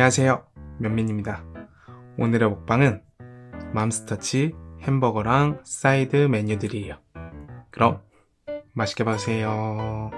안녕하세요. 면민입니다. 오늘의 먹방은 맘스터치 햄버거랑 사이드 메뉴들이에요. 그럼 맛있게 봐주세요.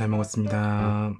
잘 먹었습니다.